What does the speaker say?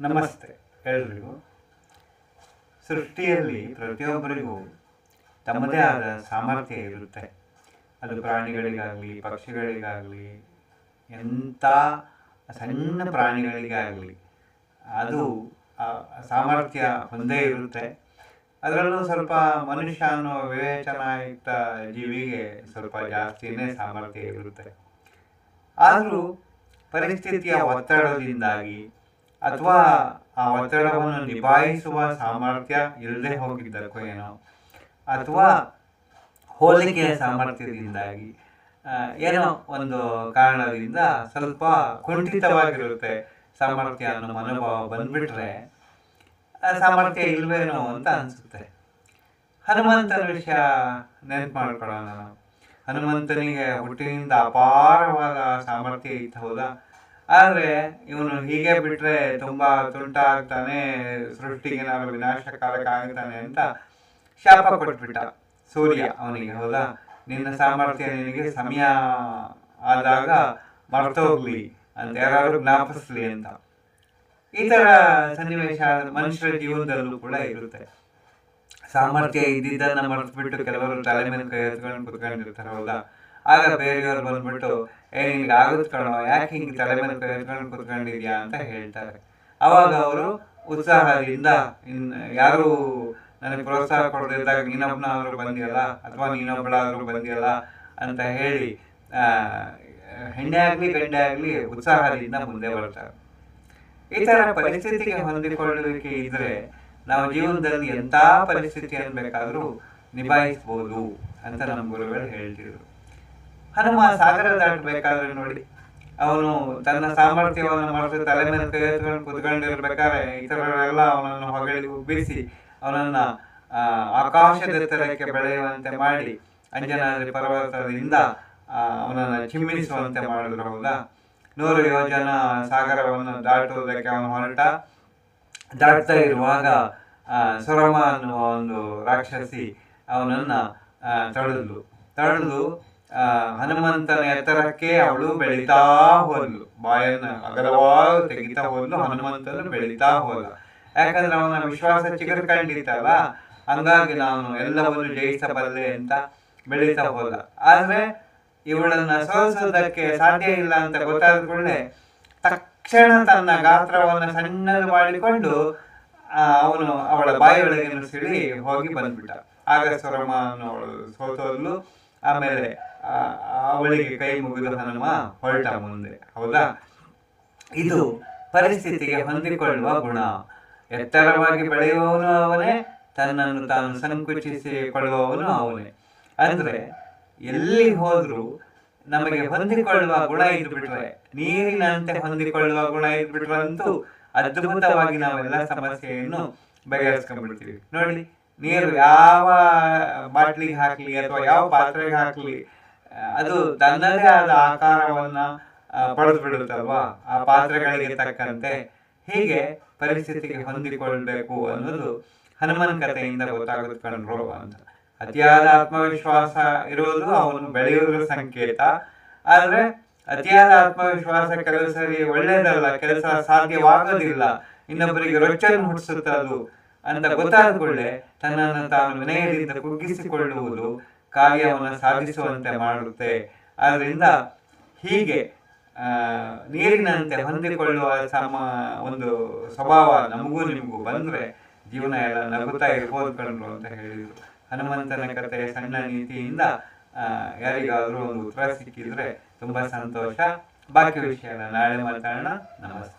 ನಮಸ್ತೆ. ಎಲ್ರಿಗೂ. ಸೃಷ್ಟಿಯಲ್ಲಿ ಪ್ರತಿಯೊಬ್ಬರಿಗೂ ತಮ್ಮದೇ ಆದ ಸಾಮರ್ಥ್ಯ ಇರುತ್ತೆ. ಅದು ಪ್ರಾಣಿಗಳಿಗಾಗಲಿ, ಪಕ್ಷಿಗಳಿಗಾಗಲಿ, ಎಂಥ ಸಣ್ಣ ಪ್ರಾಣಿಗಳಿಗಾಗಲಿ, ಅದು ಸಾಮರ್ಥ್ಯ ಒಂದೇ ಇರುತ್ತೆ. ಅದರಲ್ಲೂ ಸ್ವಲ್ಪ ಮನುಷ್ಯ ಅನ್ನೋ ವಿವೇಚನಾಯುಕ್ತ ಜೀವಿಗೆ ಸ್ವಲ್ಪ ಜಾಸ್ತಿನೇ ಸಾಮರ್ಥ್ಯ ಇರುತ್ತೆ. ಆದರೂ ಪರಿಸ್ಥಿತಿಯ ಒತ್ತಡದಿಂದಾಗಿ ಅಥವಾ ಆ ಒತ್ತಡವನ್ನು ನಿಭಾಯಿಸುವ ಸಾಮರ್ಥ್ಯ ಇಲ್ಲದೆ ಹೋಗಿದ್ದಕ್ಕೋ ಏನೋ. ಅಥವಾ ಹೋಲಿಕೆಯ ಸಾಮರ್ಥ್ಯದಿಂದಾಗಿ ಏನೋ ಒಂದು ಕಾರಣದಿಂದ ಸ್ವಲ್ಪ ಕುಂಠಿತವಾಗಿರುತ್ತೆ ಸಾಮರ್ಥ್ಯ ಅನ್ನೋ ಮನೋಭಾವ ಬಂದ್ಬಿಟ್ರೆ ಸಾಮರ್ಥ್ಯ ಇಲ್ವೇನೋ ಅಂತ ಅನಿಸುತ್ತೆ. ಹನುಮಂತನ ವಿಷಯ ನೆನಪು ಮಾಡ್ಕೊಳ್ಳೋಣ ಹನುಮಂತನಿಗೆ ಹುಟ್ಟಿನಿಂದ ಅಪಾರವಾದ ಸಾಮರ್ಥ್ಯ ಇತ್ತು ಹೌದಾ? ಆದರೆ ಇವನು ಹೀಗೆ ಬಿಟ್ರೆ ತುಂಬಾ ತುಂಟಾಗ್ತಾನೆ ಸೃಷ್ಟಿಗೆ ನಾವು ವಿನಾಶಕಾರಕ ಆಗ್ತಾನೆ ಅಂತ ಶಾಪ ಕೊಟ್ಬಿಟ್ಟ. ಸೂರ್ಯ ಅವನಿಗೆ, ಹೌದಾ? ನಿನ್ನ ಸಾಮರ್ಥ್ಯ ನಿನಗೆ ಸಮಯ ಆದಾಗ ಮರ್ತೋಗ್ಲಿ, ಅಂತ ಯಾರಾದ್ರೂ ಜ್ಞಾಪಿಸ್ಲಿ ಅಂತ. ಈ ತರ ಸನ್ನಿವೇಶ ಮನುಷ್ಯರ ಜೀವನದಲ್ಲೂ ಕೂಡ ಇರುತ್ತೆ. ಸಾಮರ್ಥ್ಯ ಇದ್ದಿದ್ದನ್ನ ಮರೆತುಬಿಟ್ಟು ಕೆಲವರು ತಲೆ ಮೇಲೆ ಕೈ ಎತ್ಕೊಂಡು ಕುತ್ಕೊಂಡಿರ್ತಾರೆ, ಹೌದಾ? ಆಗ ಬೇರೆಯವರು ಬಂದ್ಬಿಟ್ಟು, ಏ ನಿನ್ಗೆ ಆಗುತ್ತೆ ಕಣೋ, ಯಾಕೆ ಹಿಂಗೆ ತಲೆ ಮೇಲೆ ಕೈ ಎತ್ಕೊಂಡು ಕುತ್ಕೊಂಡಿದ್ಯಾ ಅಂತ ಹೇಳ್ತಾರೆ. ಅವಾಗ ಅವರು ಉತ್ಸಾಹದಿಂದ, ಇನ್, ಯಾರು ನನಗೆ ಪ್ರೋತ್ಸಾಹ ಕೊಡದಿದ್ದಾಗ ಅವರು ಬಂದಿಯಲ್ಲ, ಅಥವಾ ನೀನೊಬ್ಬಳಾದರೂ ಬಂದಿಯಲ್ಲ ಅಂತ ಹೇಳಿ ಹೆಣ್ಣೆ ಆಗ್ಲಿ ಗಂಡೆ ಆಗ್ಲಿ ಉತ್ಸಾಹದಿಂದ ಮುಂದೆ ಬರ್ತಾರೆ. ಈ ತರ ಪರಿಸ್ಥಿತಿಗೆ ಹೊಂದಿಕೊಳ್ಳುವಿಕೆ ಇದ್ರೆ ನಾವು ಜೀವನದಲ್ಲಿ ಎಂಥ ಪರಿಸ್ಥಿತಿಯನ್ನು ಬೇಕಾದರೂ ನಿಭಾಯಿಸ್ಬೋದು ಅಂತ ನಮ್ಮ ಗುರುಗಳು ಹೇಳ್ತಿದ್ರು. ಹನುಮ ಸಾಗರ ದಾಟಬೇಕಾದ್ರೆ ನೋಡಿ. ಅವನು ತನ್ನ ಸಾಮರ್ಥ್ಯವನ್ನು ಮಾಡಿದ್ರೆ ತಲೆ ಮೇಲೆ ತೆಗೆದುಕೊಂಡು ಕುತ್ಕೊಂಡಿರ್ಬೇಕಾದ್ರೆ ಇತರರೆಲ್ಲ ಅವನನ್ನು ಹೊಗಳಿ ಉಬ್ಬಿಸಿ ಅವನನ್ನ ಆಕಾಶದ ಆಕಾಶದೆತ್ತರಕ್ಕೆ ಬೆಳೆಯುವಂತೆ ಮಾಡಿ ಅಂಜನಾದ್ರಿ ಪರ್ವತದಿಂದ ಅವನನ್ನು ಚಿಮ್ಮಿಸುವಂತೆ ಮಾಡಿದ್ರು, ಹೌದಾ? ನೂರು ಯೋಜನ ಸಾಗರವನ್ನು ದಾಟುವುದಕ್ಕೆ ಅವನು ಹೊರಟ. ದಾಟ್ತಾ ಇರುವಾಗ ಸುರಮ ಅನ್ನುವ ಒಂದು ರಾಕ್ಷಸಿ ಅವನನ್ನ ತಡೆದ್ಲು ತಡೆದು ಹನುಮಂತನ ಎತ್ತರಕ್ಕೆ ಅವಳು ಬೆಳೀತಾ ಹೋದ್ಲು. ಬಾಯನ್ನ ಅಗಲವಾಗಿ ತೆಗಿತಾ ಹೋದ್ಲು, ಹನುಮಂತನು ಬೆಳೀತಾ ಹೋದ ಯಾಕಂದ್ರೆ ಅವನ ವಿಶ್ವಾಸ ಚಿಗುರ್ಕೊಂಡಿತ್ತಲ್ಲ ಹಂಗಾಗಿ ನಾನು ಎಲ್ಲವನ್ನು ಜಯಿಸಬಲ್ಲೆ ಅಂತ ಬೆಳೀತಾ ಹೋದ ಆದ್ರೆ ಇವಳನ್ನ ಸೋಲಿಸೋದಕ್ಕೆ ಸಾಧ್ಯ ಇಲ್ಲ ಅಂತ ಗೊತ್ತಾದ ಕೂಡಲೇ ತಕ್ಷಣ ತನ್ನ ಗಾತ್ರವನ್ನು ಸಣ್ಣದು ಮಾಡಿಕೊಂಡು ಅವನು ಅವಳ ಬಾಯಿಯೊಳಗೆ ಸಿಡಿ ಹೋಗಿ ಬಂದ್ಬಿಟ್ಟ. ಆಗ ಸ್ವರಮ ಅವಳು ಸೋತೋದ್ಲು. ಆಮೇಲೆ ಅವಳಿಗೆ ಕೈ ಮುಗಿದು ಹನುಮ ಹೊರಟ ಮುಂದೆ. ಹೌದಾ? ಇದು ಪರಿಸ್ಥಿತಿಗೆ ಹೊಂದಿಕೊಳ್ಳುವ ಗುಣ. ಎತ್ತರವಾಗಿ ಬೆಳೆಯುವವನು ಅವನೇ, ತನ್ನನ್ನು ತಾನು ಸಂಕುಚಿಸಿಕೊಳ್ಳುವವನು ಅವನೇ. ಅಂದ್ರೆ, ಎಲ್ಲಿ ಹೋದ್ರು ನಮಗೆ ಹೊಂದಿಕೊಳ್ಳುವ ಗುಣ ಇದ್ದು ಬಿಟ್ರೆ ನೀರಿನಂತೆ ಹೊಂದಿಕೊಳ್ಳುವ ಗುಣ ಇದ್ದು ಬಿಟ್ರಂತೂ ಅದ್ಭುತವಾಗಿ ನಾವೆಲ್ಲ ಸಮಸ್ಯೆಯನ್ನು ಬಗೆಹರಿಸ್ಕೊಂಡ್ಬಿಡ್ತೀವಿ. ನೋಡಿ, ನೀರು ಯಾವ ಬಾಟ್ಲಿಗೆ ಹಾಕ್ಲಿ ಅಥವಾ ಯಾವ ಪಾತ್ರೆಗೆ ಹಾಕ್ಲಿ ಅದು ತನ್ನದೇ ಆದ ಆಕಾರವನ್ನ ಪಡೆದು ಬಿಡುತ್ತಲ್ವಾ ಆ ಪಾತ್ರಗಳಿಗೆ ತಕ್ಕಂತೆ ಹೀಗೆ ಪರಿಸ್ಥಿತಿಗೆ ಹೊಂದಿಕೊಳ್ಬೇಕು ಅನ್ನೋದು ಹನುಮನ ಕಥೆಯಿಂದ ಗೊತ್ತಾಗುತ್ಕೊಂಡ್ರು ಅಂತ. ಅತಿಯಾದ ಆತ್ಮವಿಶ್ವಾಸ ಇರುವುದು ಅವನು ಬೆಳೆಯುವುದರ ಸಂಕೇತ. ಆದ್ರೆ ಅತಿಯಾದ ಆತ್ಮವಿಶ್ವಾಸ ಕೆಲವು ಸರಿ ಒಳ್ಳೇದಲ್ಲ ಕೆಲಸ ಸಾಧ್ಯವಾಗೋದಿಲ್ಲ. ಇನ್ನೊಬ್ಬರಿಗೆ ರೊಚ್ಚನ್ನು ಹುಟ್ಟಿಸುತ್ತದು ಅದು ಅಂತ ಗೊತ್ತಾದ ಕೂಡಲೇ ತನ್ನನ್ನು ತಾನು ವಿನಯದಿಂದ ಕುಗ್ಗಿಸಿಕೊಳ್ಳುವುದು ಕಾರ್ಯವನ್ನು ಸಾಧಿಸುವಂತೆ ಮಾಡುತ್ತೆ. ಆದ್ದರಿಂದ ಹೀಗೆ ನೀರಿನಂತೆ ಹೊಂದಿಕೊಳ್ಳುವ ಸಮ, ಒಂದು ಸ್ವಭಾವ ನಮಗೂ ನಿಮಗೂ ಬಂದ್ರೆ ಜೀವನ ಎಲ್ಲ ನಗುತ್ತಾ ಇರ್ಬೋದು ಕಣ್ರು ಅಂತ ಹೇಳಿದರು. ಹನುಮಂತನ ಕಥೆ ಸಣ್ಣ ನೀತಿಯಿಂದ ಯಾರಿಗಾದರೂ ಒಂದು ಉತ್ತರ ಸಿಕ್ಕಿದ್ರೆ ತುಂಬಾ ಸಂತೋಷ. ಬಾಕಿ ವಿಷಯ ನಾಳೆ ಮಾತಾಡೋಣ. ನಮಸ್ತೆ.